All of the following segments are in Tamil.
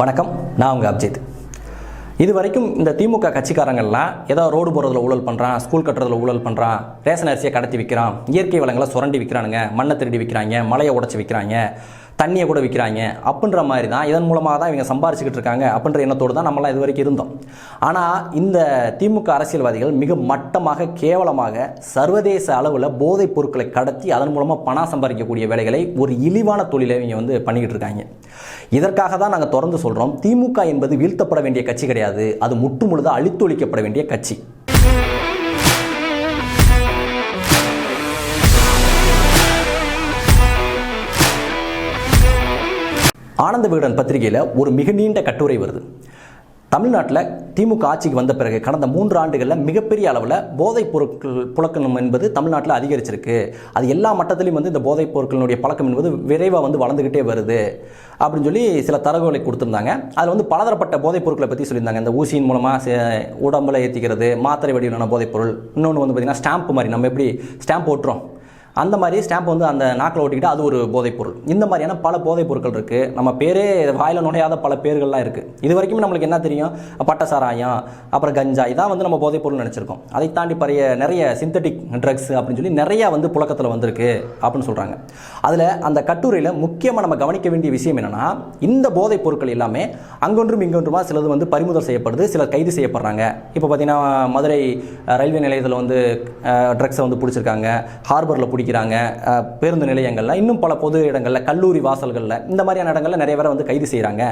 வணக்கம் நான் உங்கள் அப்ஜித். இது வரைக்கும் இந்த திமுக கட்சிக்காரங்கள்லாம் ஏதோ ரோடு போகிறதுல ஊழல் பண்ணுறான் ஸ்கூல் கட்டுறதுல ஊழல் பண்ணுறான் ரேஷன் அரிசியை கடத்தி விற்கிறான் இயற்கை வளங்களை சுரண்டி விற்கிறானுங்க மண்ணை திருடி விற்கிறாங்க மலையை உடச்சி விற்கிறாங்க தண்ணியை கூட விற்கிறாங்க அப்படின்ற மாதிரி தான் இதன் மூலமாக தான் இவங்க சம்பாரிச்சுக்கிட்டு இருக்காங்க அப்படின்ற எண்ணத்தோடு தான் நம்மளாம் இது வரைக்கும் இருந்தோம். ஆனால் இந்த திமுக அரசியல்வாதிகள் மிக மட்டமாக கேவலமாக சர்வதேச அளவில் போதைப் பொருட்களை கடத்தி அதன் மூலமாக பணம் சம்பாதிக்கக்கூடிய வேலைகளை ஒரு இழிவான தொழிலை இவங்க வந்து பண்ணிக்கிட்டு இருக்காங்க. இதற்காக தான் நாங்கள் தொடர்ந்து சொல்கிறோம் திமுக என்பது வீழ்த்தப்பட வேண்டிய கட்சி கிடையாது அது முற்றுமுழுதாக அழித்தொழிக்கப்பட வேண்டிய கட்சி. ஆனந்த விகடன் பத்திரிகையில் ஒரு மிக நீண்ட கட்டுரை வருது. தமிழ்நாட்டில் திமுக ஆட்சிக்கு வந்த பிறகு கடந்த மூன்று ஆண்டுகளில் மிகப்பெரிய அளவில் போதைப் பொருட்கள் புழக்கம் என்பது தமிழ்நாட்டில் அதிகரிச்சிருக்கு. அது எல்லா மட்டத்திலையும் வந்து இந்த போதைப் பொருட்களினுடைய பழக்கம் என்பது விரைவாக வந்து வளர்ந்துக்கிட்டே வருது. அப்படின்னு சொல்லி சில தரவுகளை கொடுத்துருந்தாங்க. அதில் வந்து பலதரப்பட்ட போதைப் பொருட்களை பற்றி சொல்லியிருந்தாங்க. இந்த ஊசியின் மூலமாக உடம்புல ஏற்றிக்கிறது மாத்திரை வடிவிலான போதைப் பொருள். இன்னொன்று வந்து பார்த்திங்கன்னா ஸ்டாம்ப் மாதிரி. நம்ம எப்படி ஸ்டாம்ப் ஓட்டுறோம்? அந்த மாதிரி ஸ்டாம்ப் வந்து அந்த நாக்கில் ஒட்டிக்கிட்டு அது ஒரு போதைப் பொருள் இந்த மாதிரியான பல போதைப் பொருட்கள் இருக்குது நம்ம பேரே வாயில் நுழையாத பல பேர்கள்லாம் இருக்குது இது வரைக்கும் நம்மளுக்கு என்ன தெரியும்? பட்ட சாராயம் அப்புறம் கஞ்சா இதான் வந்து நம்ம போதைப் பொருள் நினச்சிருக்கோம். அதை தாண்டி பறைய நிறைய சிந்தட்டிக் ட்ரக்ஸ் அப்படின்னு சொல்லி நிறையா வந்து புழக்கத்தில் வந்திருக்கு அப்படின்னு சொல்கிறாங்க அதில் அந்த கட்டுரையில் முக்கியமாக நம்ம கவனிக்க வேண்டிய விஷயம் என்னென்னா இந்த போதைப் பொருட்கள் எல்லாமே அங்கொன்றும் இங்கொன்றுமா சிலது வந்து பறிமுதல் செய்யப்படுது சிலர் கைது செய்யப்படுறாங்க. இப்போ பார்த்தீங்கன்னா மதுரை ரயில்வே நிலையத்தில் வந்து ட்ரக்ஸை வந்து பிடிச்சிருக்காங்க. ஹார்பரில் பிடிக்கிறாங்க பேருந்து நிலையங்களில் இன்னும் பல பொது இடங்களில் கல்லூரி வாசல்களில் இந்த மாதிரியான இடங்களில் நிறைய பேரை வந்து கைது செய்கிறாங்க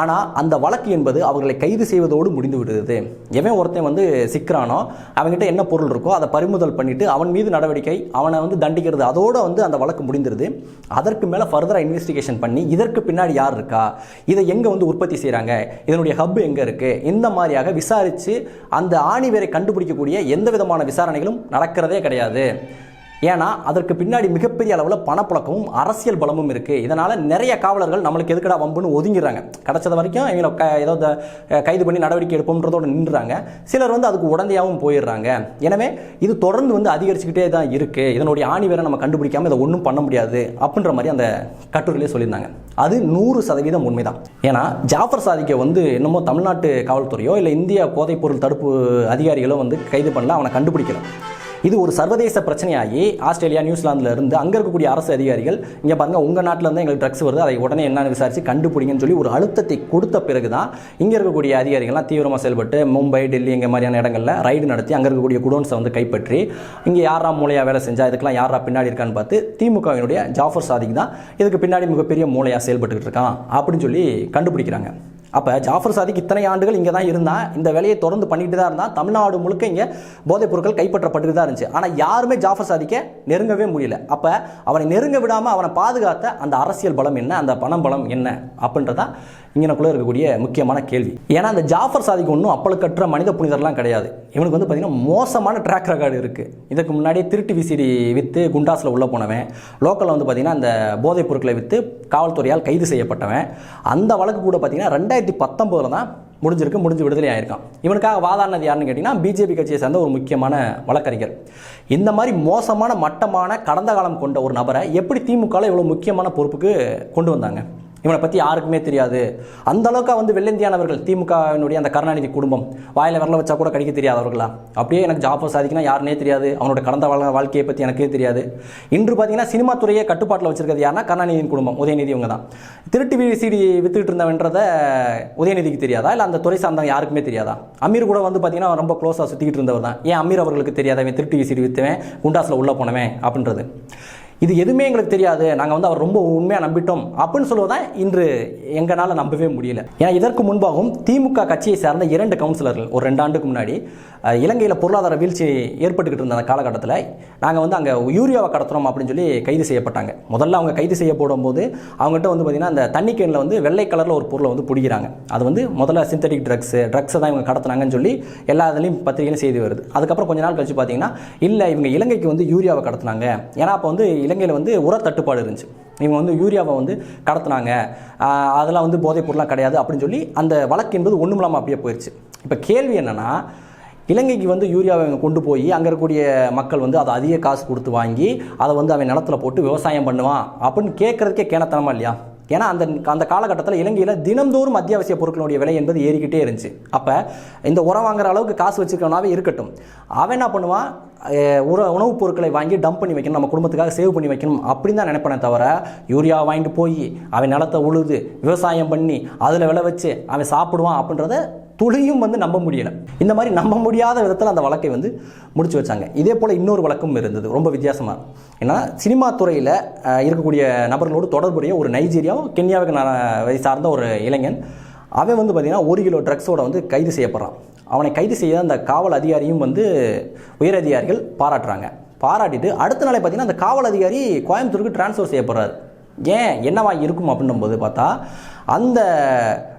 ஆனால் அந்த வழக்கு என்பது அவர்களை கைது செய்வதோடு முடிந்து விடுது. எவன் ஒருத்தன் வந்து சிக்கிறானோ அவன்கிட்ட என்ன பொருள் இருக்கோ அதை பறிமுதல் பண்ணிவிட்டு அவன் மீது நடவடிக்கை அவனை வந்து தண்டிக்கிறது அதோடு வந்து அந்த வழக்கு முடிந்துருது. அதற்கு மேலே ஃபர்தராக இன்வெஸ்டிகேஷன் பண்ணி இதற்கு பின்னாடி யார் இருக்கா இதை எங்கே வந்து உற்பத்தி செய்கிறாங்க இதனுடைய ஹப் எங்கே இருக்குது இந்த மாதிரியாக விசாரித்து அந்த ஆணிவேரை கண்டுபிடிக்கக்கூடிய எந்த விதமான விசாரணைகளும் நடக்கிறதே கிடையாது. ஏன்னா அதற்கு பின்னாடி மிகப்பெரிய அளவில் பணப்புழக்கமும் அரசியல் பலமும் இருக்குது இதனால் நிறைய காவலர்கள் நம்மளுக்கு எதுக்கடா வம்புன்னு ஒதுங்கிடுறாங்க. கிடச்சது வரைக்கும் இவங்களை க ஏதோ கைது பண்ணி நடவடிக்கை எடுப்போம்ன்றதோட நின்றுறாங்க சிலர் வந்து அதுக்கு உடந்தையாகவும் போயிடுறாங்க. எனவே இது தொடர்ந்து வந்து அதிகரிச்சுக்கிட்டே தான் இருக்குது இதனுடைய ஆணி வேற நம்ம கண்டுபிடிக்காம இதை ஒன்றும் பண்ண முடியாது அப்படின்ற மாதிரி அந்த கட்டுரையிலே சொல்லியிருந்தாங்க. அது நூறு சதவீதம் உண்மைதான். ஏன்னா ஜாஃபர் சாதிக்கை வந்து என்னமோ தமிழ்நாட்டு காவல்துறையோ இல்லை இந்திய போதைப்பொருள் தடுப்பு அதிகாரிகளோ வந்து கைது பண்ணல அவனை கண்டுபிடிக்கல. இது ஒரு சர்வதேச பிரச்சனையாகி ஆஸ்திரேலியா நியூசிலாந்துல இருந்து அங்கே இருக்கக்கூடிய அரசு அதிகாரிகள் இங்கே பாருங்க உங்கள் நாட்டில் இருந்து எங்களுக்கு ட்ரக்ஸ் வருது அதை உடனே என்னன்னு விசாரித்து கண்டுபிடிங்கன்னு சொல்லி ஒரு அழுத்தத்தை கொடுத்த பிறகு தான் இங்கே இருக்கக்கூடிய அதிகாரிகள்லாம் தீவிரமாக செயல்பட்டு மும்பை டெல்லி இங்கே மாதிரியான இடங்களில் ரைடு நடத்தி அங்கே இருக்கக்கூடிய குடோன்ஸை வந்து கைப்பற்றி இங்கே யாரா மூலையாக வேலை செஞ்சா இதுக்கெல்லாம் யாரா பின்னாடி இருக்கான்னு பார்த்து திமுகவினுடைய ஜாஃபர் சாதிக் தான் இதுக்கு பின்னாடி மிகப்பெரிய மூளையாக செயல்பட்டுக்கிட்டு இருக்கான் அப்படின்னு சொல்லி கண்டுபிடிக்கிறாங்க. அப்போ ஜாஃபர் சாதிக் இத்தனை ஆண்டுகள் இங்கே தான் இருந்தான் இந்த வேலையை தொடர்ந்து பண்ணிட்டு தான் இருந்தான் தமிழ்நாடு முழுக்க இங்கே போதைப் பொருட்கள் கைப்பற்றப்பட்டு தான் இருந்துச்சு. ஆனால் யாருமே ஜாஃபர் சாதிக்க நெருங்கவே முடியல. அப்போ அவனை நெருங்க விடாமல் அவனை பாதுகாத்த அந்த அரசியல் பலம் என்ன அந்த பணம் பலம் என்ன அப்படின்றதா இங்கனக்குள்ளே இருக்கக்கூடிய முக்கியமான கேள்வி. ஏன்னா அந்த ஜாஃபர் சாதிக்கு ஒன்றும் அப்பழுக்கற்ற மனித புனிதர்லாம் கிடையாது. இவனுக்கு வந்து பார்த்திங்கன்னா மோசமான ட்ராக் ரெக்கார்டு இருக்குது இதுக்கு முன்னாடியே திருட்டு விசிடி விற்று குண்டாஸில் உள்ளே போனவன் லோக்கலில் வந்து பார்த்திங்கன்னா அந்த போதைப் பொருட்களை விற்று காவல்துறையால் கைது செய்யப்பட்டவன் அந்த வழக்கு கூட பார்த்திங்கன்னா ரெண்டாயிரத்தி பத்தொம்போதில் தான் முடிஞ்சிருக்கு முடிஞ்சு விடுதலை ஆயிருக்கான். இவனுக்காக வாதாடினது யாருன்னு கேட்டிங்கன்னா பிஜேபி கட்சியை சேர்ந்த ஒரு முக்கியமான வழக்கறிஞர். இந்த மாதிரி மோசமான மட்டமான கடந்த காலம் கொண்ட ஒரு நபரை எப்படி திமுகவில் இவ்வளோ முக்கியமான பொறுப்புக்கு கொண்டு வந்தாங்க? இவனை பற்றி யாருக்குமே தெரியாது. அந்த அளவுக்கு வந்து வெள்ளந்தியானவர்கள் திமுகவினுடைய அந்த கருணாநிதி குடும்பம் வாயில் வரல வச்சா கூட கடிக்க தெரியாதவர்களா அப்படியே எனக்கு ஜாஃபர் சாதிக்கணும் யாருனே தெரியாது. அவனோட கடந்த வாழ்க்கையை பற்றி எனக்கே தெரியாது. இன்று பார்த்தீங்கன்னா சினிமா துறையை கட்டுப்பாட்டில் வச்சிருக்கிறது யாருன்னா கருணாநிதியின் குடும்பம் உதயநிதி இவங்க தான். திருட்டு சீடி வித்துக்கிட்டு இருந்தவன்றதை உதயநிதிக்கு தெரியாதா? இல்லை அந்த துறை சார்ந்தவங்க யாருக்குமே தெரியாதா? அமீர் கூட வந்து பார்த்தீங்கன்னா ரொம்ப க்ளோஸாக சுற்றிக்கிட்டு இருந்தவர் தான். ஏன் அமீர் அவர்களுக்கு தெரியாத இவன் திருட்டு சீடி வித்துவேன் குண்டாஸில் உள்ளே போனவன் அப்படின்றது. இது எதுவுமே எங்களுக்கு தெரியாது. நாங்கள் வந்து அவர் ரொம்ப உண்மையாக நம்பிட்டோம் அப்படின்னு சொல்லுவதான் இன்று எங்களால் நம்பவே முடியல. ஏன்னா இதற்கு முன்பாகவும் திமுக கட்சியை சார்ந்த இரண்டு கவுன்சிலர்கள் ஒரு ரெண்டு ஆண்டுக்கு முன்னாடி இலங்கையில் பொருளாதார வீழ்ச்சி ஏற்பட்டுக்கிட்டு இருந்த அந்த காலகட்டத்தில் நாங்கள் வந்து அங்கே யூரியாவை கடத்துறோம் அப்படின்னு சொல்லி கைது செய்யப்பட்டாங்க. முதல்ல அவங்க கைது செய்யப்படும் போது அவங்ககிட்ட வந்து பார்த்திங்கன்னா அந்த தண்ணி கேனில் வந்து வெள்ளை கலரில் ஒரு பொருளை வந்து பிடிக்கிறாங்க. அது வந்து முதல்ல சிந்தட்டிக் ட்ரக்ஸு ட்ரக்ஸை தான் இவங்க கடத்துனாங்கன்னு சொல்லி எல்லா இதுலேயும் பத்திரிகையிலும் செய்தி வருது. அதுக்கப்புறம் கொஞ்ச நாள் கழிச்சு பார்த்தீங்கன்னா இல்லை இவங்க இலங்கைக்கு வந்து யூரியாவை கடத்துனாங்க. ஏன்னா அப்போ வந்து இலங்கையில் வந்து உர தட்டுப்பாடு இருந்துச்சு. இவங்க வந்து யூரியாவை வந்து கடத்துனாங்க. அதெல்லாம் வந்து போதைப் பொருளாக கிடையாது அப்படின்னு சொல்லி அந்த வழக்கு என்பது ஒன்றும் இல்லாமல் அப்படியே போயிடுச்சு இப்போ கேள்வி என்னென்னா இலங்கைக்கு வந்து யூரியாவை கொண்டு போய் அங்கே இருக்கக்கூடிய மக்கள் வந்து அதை அதிக காசு கொடுத்து வாங்கி அதை வந்து அவன் நிலத்துல போட்டு விவசாயம் பண்ணுவான். அப்படின்னு கேட்குறதுக்கே கேனத்தனமா இல்லையா? ஏன்னா அந்த அந்த காலகட்டத்தில் இலங்கையில் தினந்தோறும் அத்தியாவசிய பொருட்களுடைய விலை என்பது ஏறிக்கிட்டே இருந்துச்சு. அப்போ இந்த உரம் வாங்குற அளவுக்கு காசு வச்சுக்கணும்னாவே இருக்கட்டும். அவன் என்ன பண்ணுவான்? உர உணவுப் பொருட்களை வாங்கி டம்ப் பண்ணி வைக்கணும். நம்ம குடும்பத்துக்காக சேவ் பண்ணி வைக்கணும். அப்படின்னு தான் நினைப்பனே தவிர யூரியா வாங்கிட்டு போய் அவன் நிலத்தை உழுது விவசாயம் பண்ணி அதில் விளை வச்சு அவன் சாப்பிடுவான் அப்படின்றத துளியும் வந்து நம்ப முடியலை. இந்த மாதிரி நம்ப முடியாத விதத்தில் அந்த வழக்கை வந்து முடிச்சு வச்சாங்க. இதே போல் இன்னொரு வழக்கும் இருந்தது. ரொம்ப வித்தியாசமாக ஏன்னா சினிமா துறையில் இருக்கக்கூடிய நபர்களோடு தொடர்புடைய ஒரு நைஜீரியாவும் கென்யாவுக்கு நான் சார்ந்த ஒரு இளைஞன் அவன் வந்து பார்த்திங்கன்னா ஒரு கிலோ ட்ரக்ஸோட வந்து கைது செய்யப்படுறான். அவனை கைது செய்த அந்த காவல் அதிகாரியும் வந்து உயரதிகாரிகள் பாராட்டுறாங்க. பாராட்டிட்டு அடுத்த நாளே பார்த்தீங்கன்னா அந்த காவல் அதிகாரி கோயம்புத்தூருக்கு டிரான்ஸ்ஃபர் செய்யப்படுறாரு. ஏன் என்னவா இருக்கும் அப்படின்னும் போது பார்த்தா அந்த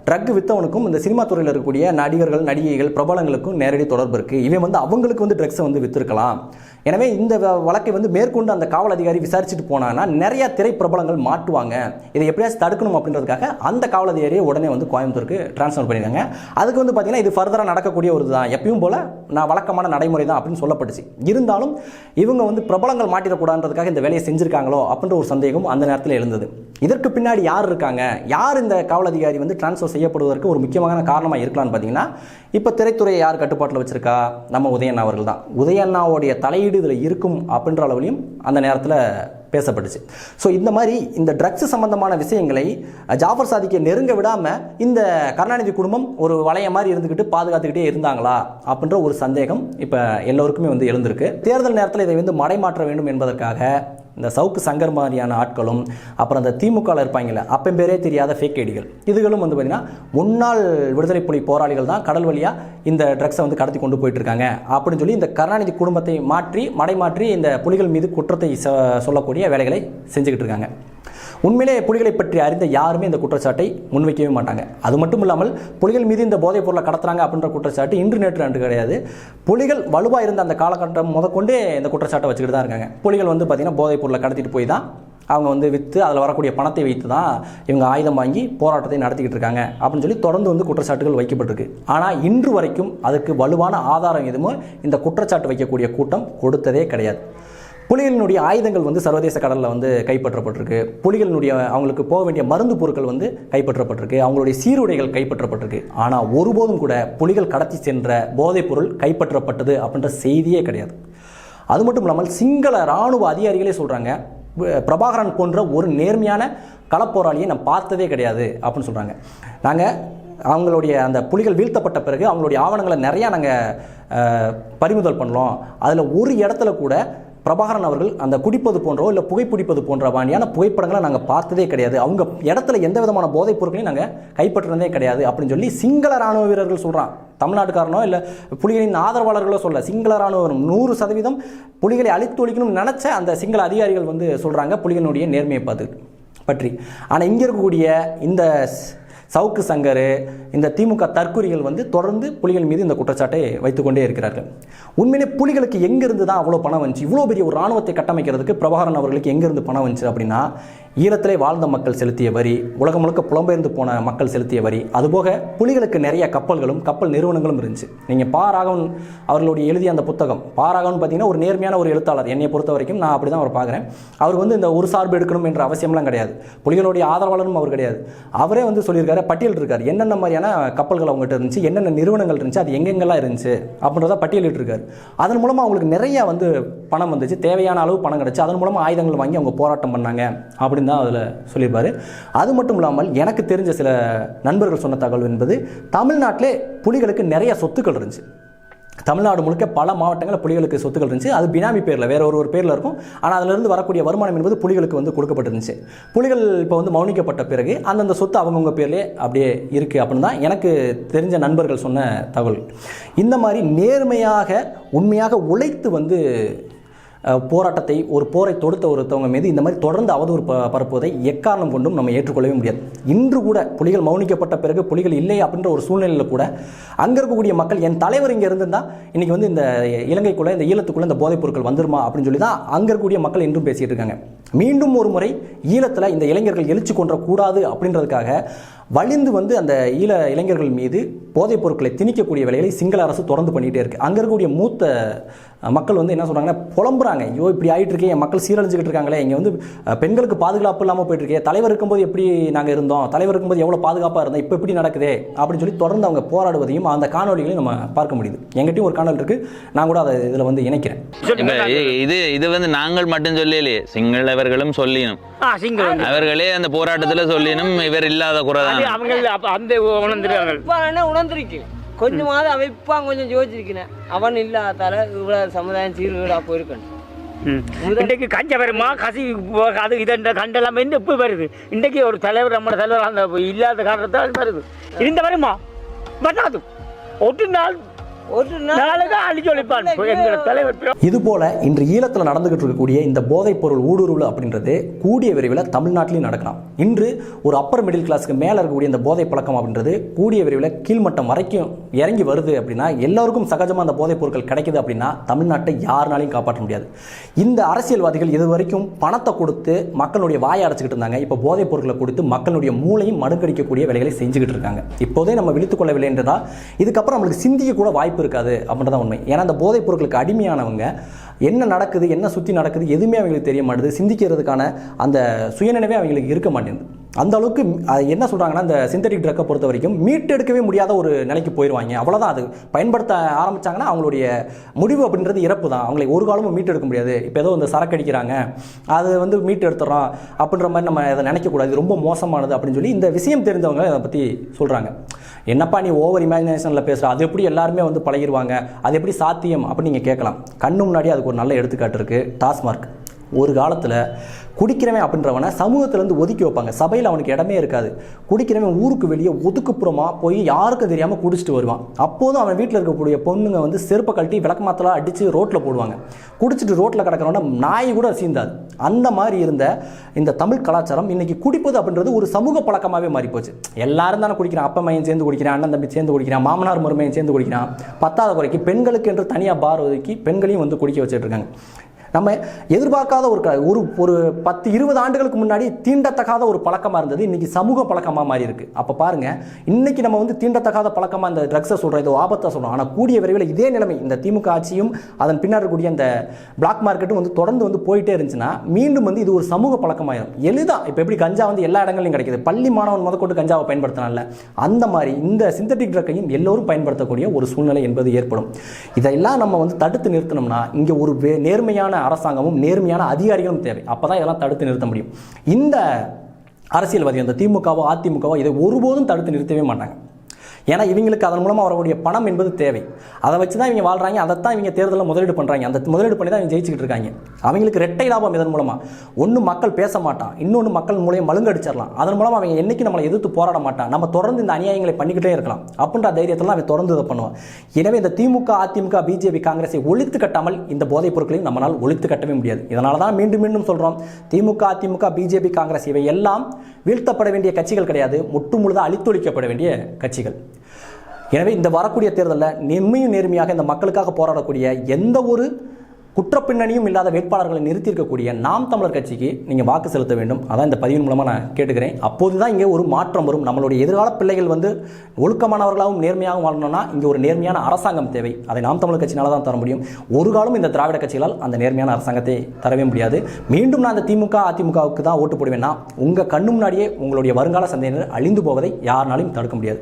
ட்ரக் வித்தவனுக்கும் இந்த சினிமா துறையில் இருக்கக்கூடிய நடிகர்கள் நடிகைகள் பிரபலங்களுக்கும் நேரடி தொடர்பு இருக்குது இவன் வந்து அவங்களுக்கு வந்து ட்ரக்ஸை வந்து விற்றுருக்கலாம் எனவே இந்த வ- வழக்கை வந்து மேற்கொண்டு அந்த காவல் அதிகாரி விசாரிச்சுட்டு போனாங்கன்னா நிறைய திரைப்பிரபலங்கள் மாட்டுவாங்க. இதை எப்படியாச்சும் தடுக்கணும் அப்படின்றதுக்காக அந்த காவல் அதிகாரியை உடனே வந்து கோயம்புத்தூருக்கு ட்ரான்ஸ்ஃபர் பண்ணியிருக்காங்க. அதுக்கு வந்து பார்த்தீங்கன்னா இது ஃபர்தராக நடக்கக்கூடிய ஒரு தான் எப்பயும் போல் நான் வழக்கமான நடைமுறை தான் அப்படின்னு சொல்லப்பட்டுச்சு. இருந்தாலும் இவங்க வந்து பிரபலங்கள் மாட்டிடக்கூடாதுன்றதுக்காக இந்த வேலையை செஞ்சுருக்காங்களோ அப்படின்ற ஒரு சந்தேகம் அந்த நேரத்தில் எழுந்தது. இதற்கு பின்னாடி யார் இருக்காங்க? யார் இந்த காவல் அதிகாரி வந்து டிரான்ஸ்ஃபர் செய்யப்படுவதற்கு ஒரு முக்கியமான காரணமாக இருக்கலாம்னு பார்த்தீங்கன்னா இப்போ திரைத்துறையை யார் கட்டுப்பாட்டில் வச்சிருக்கா? நம்ம உதயண்ணா அவர்கள் தான். உதயண்ணாவுடைய தலையீடு இதில் இருக்கும் அப்படின்ற அளவுலையும் அந்த நேரத்தில் பேசப்பட்டுச்சு. ஸோ இந்த மாதிரி இந்த ட்ரக்ஸ் சம்பந்தமான விஷயங்களை ஜாஃபர் சாதிக்கை நெருங்க விடாமல் இந்த கருணாநிதி குடும்பம் ஒரு வளைய மாதிரி இருந்துக்கிட்டு பாதுகாத்துக்கிட்டே இருந்தாங்களா? அப்படின்ற ஒரு சந்தேகம் இப்போ எல்லோருக்குமே வந்து எழுந்திருக்கு. தேர்தல் நேரத்தில் இதை வந்து மடைமாற்ற வேண்டும் என்பதற்காக இந்த சவுக்கு சங்கர் மாதிரியான ஆட்களும் அப்புறம் அந்த திமுகவில் இருப்பாங்கல்ல அப்போ பேரே தெரியாத ஃபேக் ஐடிகள். இதுகளும் வந்து பார்த்திங்கன்னா முன்னாள் விடுதலை புலி போராளிகள் தான் கடல் வழியாக இந்த ட்ரக்ஸை வந்து கடத்தி கொண்டு போயிட்டு இருக்காங்க அப்படின்னு சொல்லி இந்த கருணாநிதி குடும்பத்தை மாற்றி மடைமாற்றி இந்த புலிகள் மீது குற்றத்தை ச சொல்லக்கூடிய வேலைகளை செஞ்சுக்கிட்டு இருக்காங்க உண்மையிலே புலிகளை பற்றி அறிந்த யாருமே இந்த குற்றச்சாட்டை முன்வைக்கவே மாட்டாங்க. அது மட்டும் இல்லாமல் புலிகள் மீது இந்த போதைப் பொருளை கடத்துறாங்க அப்படின்ற குற்றச்சாட்டு இன்று நேற்று அன்று கிடையாது. புலிகள் வலுவாக இருந்த அந்த காலகட்டம் முதற்கொண்டே இந்த குற்றச்சாட்டை வச்சுக்கிட்டு தான் இருக்காங்க. புலிகள் வந்து பார்த்திங்கன்னா போதைப் பொருளை கடத்திட்டு போய் தான் அவங்க வந்து விற்று அதில் வரக்கூடிய பணத்தை வைத்து தான் இவங்க ஆயுதம் வாங்கி போராட்டத்தை நடத்திக்கிட்டு இருக்காங்க அப்படின்னு சொல்லி தொடர்ந்து வந்து குற்றச்சாட்டுகள் வைக்கப்பட்டிருக்கு. ஆனால் இன்று வரைக்கும் அதுக்கு வலுவான ஆதாரம் எதுவும் இந்த குற்றச்சாட்டு வைக்கக்கூடிய கூட்டம் கொடுத்ததே கிடையாது. புலிகளினுடைய ஆயுதங்கள் வந்து சர்வதேச கடலில் வந்து கைப்பற்றப்பட்டிருக்கு. புலிகளினுடைய அவங்களுக்கு போக வேண்டிய மருந்து பொருட்கள் வந்து கைப்பற்றப்பட்டிருக்கு. அவங்களுடைய சீருடைகள் கைப்பற்றப்பட்டிருக்கு. ஆனால் ஒருபோதும் கூட புலிகள் கடத்தி சென்ற போதைப் பொருள் கைப்பற்றப்பட்டது அப்படின்ற செய்தியே கிடையாது. அது மட்டும் இல்லாமல் சிங்கள இராணுவ அதிகாரிகளே சொல்கிறாங்க பிரபாகரன் போன்ற ஒரு நேர்மையான களப்போராளியை நான் பார்த்ததே கிடையாது அப்படின்னு சொல்கிறாங்க நாங்கள் அவங்களுடைய அந்த புலிகள் வீழ்த்தப்பட்ட பிறகு அவங்களுடைய ஆவணங்களை நிறையா நாங்கள் பறிமுதல் பண்ணோம். அதில் ஒரு இடத்துல கூட பிரபாகரன் அவர்கள் அந்த குடிப்பது போன்றோ இல்லை புகைப்பிடிப்பது போன்ற வாணியான புகைப்படங்களை நாங்கள் பார்த்ததே கிடையாது. அவங்க இடத்துல எந்த விதமான போதைப் பொருட்களையும் நாங்கள் கைப்பற்றினதே கிடையாது அப்படின்னு சொல்லி சிங்கள ராணுவ வீரர்கள் சொல்கிறான் தமிழ்நாட்டுக்காரனோ இல்லை புலிகளின் ஆதரவாளர்களோ சொல்ல சிங்கள ராணுவம் நூறு சதவீதம் புலிகளை அழித்து ஒழிக்கணும்னு நினச்ச அந்த சிங்கள அதிகாரிகள் வந்து சொல்கிறாங்க புலிகளினுடைய நேர்மையை பார்த்து பற்றி. ஆனால் இங்கே இருக்கக்கூடிய இந்த ஸ்- சவுக்கு சங்கர் இந்த திமுக தற்கூரிகள் வந்து தொடர்ந்து புலிகள் மீது இந்த குற்றச்சாட்டை வைத்துக்கொண்டே இருக்கிறார்கள். உண்மையிலே புலிகளுக்கு எங்கிருந்து தான் அவ்வளோ பணம் வந்துச்சு? இவ்வளோ பெரிய ஒரு ராணுவத்தை கட்டமைக்கிறதுக்கு பிரபாகரன் அவர்களுக்கு எங்கிருந்து பணம் வந்துச்சு அப்படின்னா ஈழத்திலே வாழ்ந்த மக்கள் செலுத்திய வரி உலகம் முழுக்க புலம்பெயர்ந்து போன மக்கள் செலுத்திய வரி அதுபோக புலிகளுக்கு நிறைய கப்பல்களும் கப்பல் நிறுவனங்களும் இருந்துச்சு. நீங்கள் பா ராகவன் அவர்களுடைய எழுதிய அந்த புத்தகம் பா ராகவன் பார்த்தீங்கன்னா ஒரு நேர்மையான ஒரு எழுத்தாளர். என்னை பொறுத்த வரைக்கும் நான் அப்படி தான் அவர் பார்க்குறேன். அவர் வந்து இந்த ஒரு சார்பு எடுக்கணும் என்ற அவசியம்லாம் கிடையாது. புலிகளுடைய ஆதரவாளரும் அவர் கிடையாது. அவரே வந்து சொல்லியிருக்காரு பட்டியல் இருக்கார். என்னென்ன மாதிரியான கப்பல்கள் அவங்ககிட்ட இருந்துச்சு என்னென்ன நிறுவனங்கள் இருந்துச்சு அது எங்கெங்கெல்லாம் இருந்துச்சு அப்படின்றத பட்டியலிட்டிருக்காரு. அதன் மூலமாக அவங்களுக்கு நிறைய வந்து பணம் வந்துச்சு. தேவையான அளவு பணம் கிடச்சி அதன் மூலமாக ஆயுதங்கள் வாங்கி அவங்க போராட்டம் பண்ணாங்க அப்படின்னு தான் அதில் சொல்லியிருப்பார். அது மட்டும் இல்லாமல் எனக்கு தெரிஞ்ச சில நண்பர்கள் சொன்ன தகவல் என்பது தமிழ்நாட்டிலே புலிகளுக்கு நிறைய சொத்துக்கள் இருந்துச்சு. தமிழ்நாடு முழுக்க பல மாவட்டங்களில் புலிகளுக்கு சொத்துக்கள் இருந்துச்சு. அது பினாமி பேரில் வேற ஒரு ஒரு பேரில் இருக்கும். ஆனால் அதிலிருந்து வரக்கூடிய வருமானம் என்பது புலிகளுக்கு வந்து கொடுக்கப்பட்டிருந்துச்சு. புலிகள் இப்போ வந்து மௌனிக்கப்பட்ட பிறகு அந்தந்த சொத்து அவங்கவுங்க பேர்லேயே அப்படியே இருக்குது அப்படின்னு தான் எனக்கு தெரிஞ்ச நண்பர்கள் சொன்ன தகவல். இந்த மாதிரி நேர்மையாக உண்மையாக உழைத்து வந்து போராட்டத்தை ஒரு போரை தொடுத்த ஒருத்தவங்க மீது இந்த மாதிரி தொடர்ந்து அவதூறு ப பரப்புவதை எக்காரணம் கொண்டும் நம்ம ஏற்றுக்கொள்ளவே முடியாது. இன்று கூட புலிகள் மௌனிக்கப்பட்ட பிறகு புலிகள் இல்லை அப்படின்ற ஒரு சூழ்நிலையில் கூட அங்கே இருக்கக்கூடிய மக்கள் என் தலைவர் இங்கே இருந்திருந்தால் இன்றைக்கி வந்து இந்த இலங்கைக்குள்ளே இந்த ஈழத்துக்குள்ளே இந்த போதைப் பொருட்கள் வந்துருமா? அப்படின்னு சொல்லி தான் அங்கே இருக்கக்கூடிய மக்கள் இன்றும் பேசிகிட்டு இருக்காங்க. மீண்டும் ஒரு முறை ஈழத்தில் இந்த இளைஞர்கள் எழுச்சி கொன்றக்கூடாது அப்படின்றதுக்காக வலிந்து வந்து அந்த ஈழ இளைஞர்கள் மீது போதைப் பொருட்களை திணிக்கக்கூடிய வேலைகளை சிங்கள அரசு தொடர்ந்து பண்ணிகிட்டே இருக்குது அங்கே இருக்கக்கூடிய மூத்த மக்கள் வந்து என்ன சொல்கிறாங்கன்னா புலம்புறாங்க. ஐயோ இப்படி ஆயிட்டு இருக்கே என் மக்கள் சீரழிஞ்சுக்கிட்டு இருக்காங்களே இங்கே வந்து பெண்களுக்கு பாதுகாப்பு இல்லாமல் போயிட்டு இருக்கே தலைவர் இருக்கும்போது எப்படி நாங்கள் இருந்தோம் தலைவர் இருக்கும்போது எவ்வளோ பாதுகாப்பாக இருந்தோம் இப்போ எப்படி நடக்குதே அப்படின்னு சொல்லி தொடர்ந்து அவங்க போராடுவதையும் அந்த காணொலிகளையும் நம்ம பார்க்க முடியுது. எங்கிட்டையும் ஒரு காணொலி இருக்குது நான் கூட அதை இதில் வந்து இணைக்கிறேன். இது இது வந்து நாங்கள் மட்டும் சொல்லலையே சிங்களவர்களும் சொல்லினும் அவர்களே அந்த போராட்டத்துல சொல்லினும் இவர் இல்லாத குறைதான். அது அவங்க அப்ப அந்த உணர்ந்துருக்காங்க என்ன உணர்ந்திருக்கு? கொஞ்சமாவது இப்ப கொஞ்சம் யோசிச்சிருக்கிறேன் அவன் இல்லாதால இவ்வளவு சமுதாயம் சீர்கேடா போயிருக்கணும். இன்றைக்கு கஞ்ச வருமா கசி அது இதென்ற கண்டெல்லாம் வந்து இப்போ வருது? இன்றைக்கு ஒரு தலைவர் நம்ம தலைவர் அந்த இல்லாத காரணத்தால் வருது. இருந்த வருமா வராது. ஒரு நாள் தலைவர் இதுபோல இன்று ஈழத்தில் நடந்துகிட்டு இருக்கக்கூடிய இந்த போதைப் பொருள் ஊடுருவல் அப்படின்றது கூடிய விரைவில் தமிழ்நாட்டிலையும் நடக்கலாம். இன்று ஒரு அப்பர் மிடில் கிளாஸ்க்கு மேலே இருக்கக்கூடிய இந்த போதை பழக்கம் அப்படின்றது கூடிய விரைவில் கீழ்மட்டம் வரைக்கும் இறங்கி வருது அப்படின்னா எல்லாருக்கும் சகஜமாக அந்த போதைப் பொருட்கள் கிடைக்குது அப்படின்னா தமிழ்நாட்டை யாருனாலையும் காப்பாற்ற முடியாது. இந்த அரசியல்வாதிகள் இது வரைக்கும் பணத்தை கொடுத்து மக்களுடைய வாயை அடைச்சிக்கிட்டு இருந்தாங்க. இப்போ போதைப் பொருட்களை கொடுத்து மக்களுடைய மூளையும் மடுக்கடிக்கக்கூடிய வேலைகளை செஞ்சுக்கிட்டு இருக்காங்க. இப்போதே நம்ம விழித்துக் கொள்ளவில்லை என்றதா? இதுக்கப்புறம் நம்மளுக்கு சிந்திக்க கூட வாய்ப்பு இருக்காது அப்படின்றதான் உண்மை. ஏன்னா அந்த போதைப் பொருட்களுக்கு அடிமையானவங்க என்ன நடக்குது என்ன சுற்றி நடக்குது எதுவுமே அவங்களுக்கு தெரிய மாட்டேது சிந்திக்கிறதுக்கான அந்த சுயநினைவே அவங்களுக்கு இருக்க மாட்டேங்குது. அந்த அளவுக்கு அது என்ன சொல்கிறாங்கன்னா இந்த சிந்தட்டிக் ட்ரக்கை பொறுத்த வரைக்கும் மீட்டெடுக்கவே முடியாத ஒரு நிலைக்கு போயிடுவாங்க அவ்வளோதான் அது. பயன்படுத்த ஆரம்பித்தாங்கன்னா அவங்களுடைய முடிவு அப்படின்றது இறப்பு தான். அவங்களை ஒரு காலமும் மீட்டெடுக்க முடியாது. இப்போ ஏதோ இந்த சரக்கு அடிக்கிறாங்க. அது வந்து மீட்டெடுத்துறோம் அப்படின்ற மாதிரி நம்ம அதை நினைக்கக்கூடாது. இது ரொம்ப மோசமானது அப்படின்னு சொல்லி இந்த விஷயம் தெரிந்தவங்க அதை பற்றி சொல்கிறாங்க என்னப்பா நீ ஓவர் இமேஜினேஷனில் பேசுகிற அது எப்படி எல்லாருமே வந்து பழகிடுவாங்க அது எப்படி சாத்தியம் அப்படின்னு நீங்கள் கேட்கலாம். கண்ணு முன்னாடி அதுக்கு ஒரு நல்ல எடுத்துக்காட்டு இருக்குது டாஸ்மார்க். ஒரு காலத்தில் குடிக்கிறவன் அப்படின்றவனை சமூகத்திலேருந்து ஒதுக்கி வைப்பாங்க. சபையில் அவனுக்கு இடமே இருக்காது. குடிக்கிறவன் ஊருக்கு வெளியே ஒதுக்குப்புறமாக போய் யாருக்கும் தெரியாமல் குடிச்சிட்டு வருவான். அப்போதும் அவன் வீட்டில் இருக்கக்கூடிய பொண்ணுங்க வந்து செருப்பை கழட்டி விளக்கமாத்தலாம் அடித்து ரோட்டில் போடுவாங்க. குடிச்சிட்டு ரோட்டில் கிடக்கிறவன நாய் கூட சீந்தாது. அந்த மாதிரி இருந்த இந்த தமிழ் கலாச்சாரம் இன்றைக்கி குடிப்பது அப்படின்றது ஒரு சமூக பழக்கமாகவே மாறிப்போச்சு. எல்லாரும் தானே குடிக்கிறான். அப்பா மையன் சேர்ந்து குடிக்கிறான் அண்ணன் தம்பி சேர்ந்து குடிக்கிறான் மாமனார் மருமையன் சேர்ந்து குடிக்கிறான். பத்தாவது குறைக்கு பெண்களுக்கு என்று தனியாக பார் ஒதுக்கி பெண்களையும் வந்து குடிக்க வச்சுட்டு இருக்காங்க. நம்ம எதிர்பார்க்காத ஒரு க- ஒரு ஒரு பத்து இருபது ஆண்டுகளுக்கு முன்னாடி தீண்டத்தகாத ஒரு பழக்கமாக இருந்தது. இன்றைக்கி சமூக பழக்கமாக மாறி இருக்குது அப்போ பாருங்க இன்றைக்கி நம்ம வந்து தீண்டத்தகாத பழக்கமாக இந்த ட்ரக்ஸை சொல்கிறோம் இதோ ஆபத்தை சொல்கிறோம் ஆனால் கூடிய விரைவில் இதே நிலைமை இந்த திமுக ஆட்சியும் அதன் பின்னர் இருக்கக்கூடிய அந்த பிளாக் மார்க்கெட்டும் வந்து தொடர்ந்து வந்து போயிட்டே இருந்துச்சுன்னா மீண்டும் வந்து இது ஒரு சமூக பழக்கமாயிரும். எளிதாக இப்போ எப்படி கஞ்சா வந்து எல்லா இடங்களையும் கிடைக்குது. பள்ளி மாணவன் முதற்கொண்டு கஞ்சாவை பயன்படுத்தினால அந்த மாதிரி இந்த சிந்தட்டிக் ட்ரக்கையும் எல்லோரும் பயன்படுத்தக்கூடிய ஒரு சூழ்நிலை என்பது ஏற்படும். இதெல்லாம் நம்ம வந்து தடுத்து நிறுத்தணும்னா இங்கே ஒரு நேர்மையான நேர்மையான அரசாங்கமும் நேர்மையான அதிகாரிகளும் தேவை. அப்போ தான் இதெல்லாம் தடுத்து நிறுத்த முடியும். இந்த அரசியல்வாதி அந்த திமுகவோ அதிமுகவோ இதை ஒருபோதும் தடுத்து நிறுத்தவே மாட்டாங்க. ஏன்னா இவங்களுக்கு அதன் மூலமாக வரக்கூடிய பணம் என்பது தேவை. அதை வச்சு தான் இவங்க அதை அதைத்தான் இவங்க தேர்தலில் முதலீடு பண்ணுறாங்க அந்த முதலீடு பண்ணி தான் இவங்க ஜெயிச்சுக்கிட்டு இருக்காங்க. அவங்களுக்கு ரெட்டை லாபம் இதன் மூலமாக ஒன்று மக்கள் பேச மாட்டான் இன்னொன்று மக்கள் மூலியம் மழுங்கடிச்சிடலாம் அதன் மூலமாக அவங்க என்னைக்கு நம்மளை எதிர்த்து போராட மாட்டான் நம்ம தொடர்ந்து இந்த அநியாயங்களை பண்ணிக்கிட்டே இருக்கலாம். அப்படின்ற தைரியத்தில் அவன் தொடர்ந்து இதை பண்ணுவான். எனவே இந்த திமுக அதிமுக பிஜேபி காங்கிரஸை ஒழித்து கட்டாமல் இந்த போதைப் பொருட்களையும் நம்மளால் ஒழித்து கட்டவே முடியாது. இதனால தான் மீண்டும் மீண்டும் சொல்கிறோம் திமுக அதிமுக பிஜேபி காங்கிரஸ் இவை எல்லாம் வீழ்த்தப்பட வேண்டிய கட்சிகள் கிடையாது. முற்று முழுதாக அழித்தொழிக்கப்பட வேண்டிய கட்சிகள். எனவே இந்த வரக்கூடிய தேர்தலில் நெம்மையும் நேர்மையாக இந்த மக்களுக்காக போராடக்கூடிய எந்த ஒரு குற்றப்பின்னணியும் இல்லாத வேட்பாளர்களை நிறுத்தியிருக்கக்கூடிய நாம் தமிழர் கட்சிக்கு நீங்கள் வாக்கு செலுத்த வேண்டும். அதான் இந்த பதிவின் மூலமாக நான் கேட்டுக்கிறேன். அப்போது தான் இங்கே ஒரு மாற்றம் வரும். நம்மளுடைய எதிர்கால பிள்ளைகள் வந்து ஒழுக்கமானவர்களாகவும் நேர்மையாகவும் வாழணும்னா இங்கே ஒரு நேர்மையான அரசாங்கம் தேவை. அதை நாம் தமிழர் கட்சினால தான் தர முடியும். ஒரு காலம் இந்த திராவிட கட்சிகளால் அந்த நேர்மையான அரசாங்கத்தை தரவே முடியாது. மீண்டும் நான் அந்த திமுக அதிமுகவுக்கு தான் ஓட்டு போடுவேன்னா உங்கள் கண்ணு முன்னாடியே உங்களுடைய வருங்கால சந்தையினர் அழிந்து போவதை யாருனாலையும் தடுக்க முடியாது.